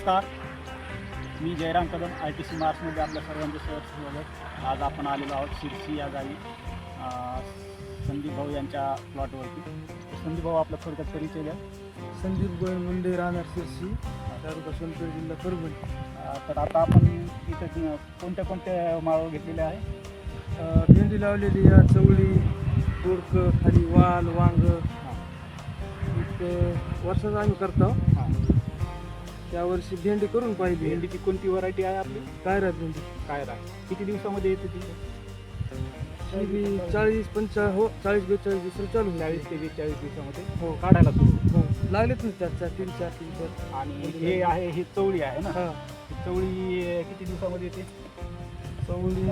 नमस्कार. मी Jairam Kadam I T C मार्चमध्ये आपल्या सर्वांचे सहज स्वागत. आज आपण आलेलो आहोत शिरसी या गावी संदीप भाऊ यांच्या प्लॉटवरती. संदीप भाऊ आपला थोडक्यात परिचय द्या. संदीप गोयल मुंडे राहणार शिरसी तालुका सोनपेठ जिल्हा परभणी. तर आता आपण इथे कोणत्या कोणत्या माळ घेतलेल्या आहे भेंडी लावलेली या चवळी दोडकं खाली वाल वांग. एक वर्षाचं आम्ही करतो. त्यावर्षी भेंडी करून पाहिली. भेंडीची कोणती व्हरायटी आहे आपली? काय राहत भेंडी? काय राय किती दिवसामध्ये येते ती? चाळीस पंचाळीस हो चाळीस बेचाळीस दिवस चालू चाळीस ते बेचाळीस दिवसामध्ये? हो. काढायला सुरू हो. लागलेत ना चार चार तीन चार तीन चार. आणि हे आहे ही चवळी आहे ना? हा. चवळी किती दिवसामध्ये येते? चवळी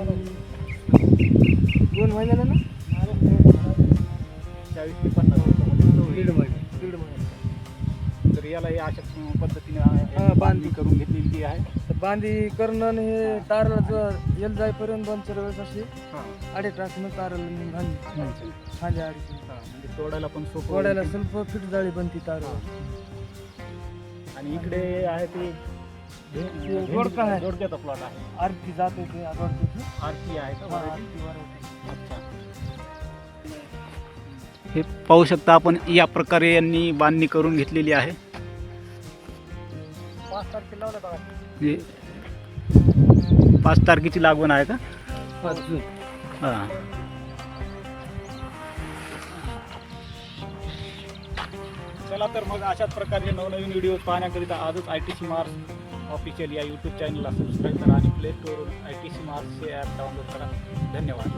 दोन महिन्याला ना? चाळीस तर याला हे अशा पद्धतीने बांधणी. करून घेतलेली आहे. तर बांधी करणं हे तारला येल जाईपर्यंत दोन चार वेळेस अशी अडीच तासनं तारला घालली म्हणजे खाली. अडीच. म्हणजे तोडायला पण सोपं तोडायला स्वल्प फिट जाळी बनती तार. आणि इकडे आहे ते दोडका आहे. दोडक्याचा प्लॉट आहे. आरती जाते ते दोडक्याची आरती आहे हे पाहू शकता आपण या प्रकारे यांनी बांधणी करून घेतलेली आहे. पाच तारखेला लावलं बघा. म्हणजे पाच तारखेची लागवण आहे का? पाच जून. हां. चला तर मग अशाच प्रकारचे नवनवीन व्हिडिओ पाहण्याकरिता आजच I T C Mars official या यूट्यूब चॅनलला सबस्क्राईब करा आणि प्ले स्टोअरवरून आय टी सी मार्स हे ॲप डाउनलोड करा. धन्यवाद.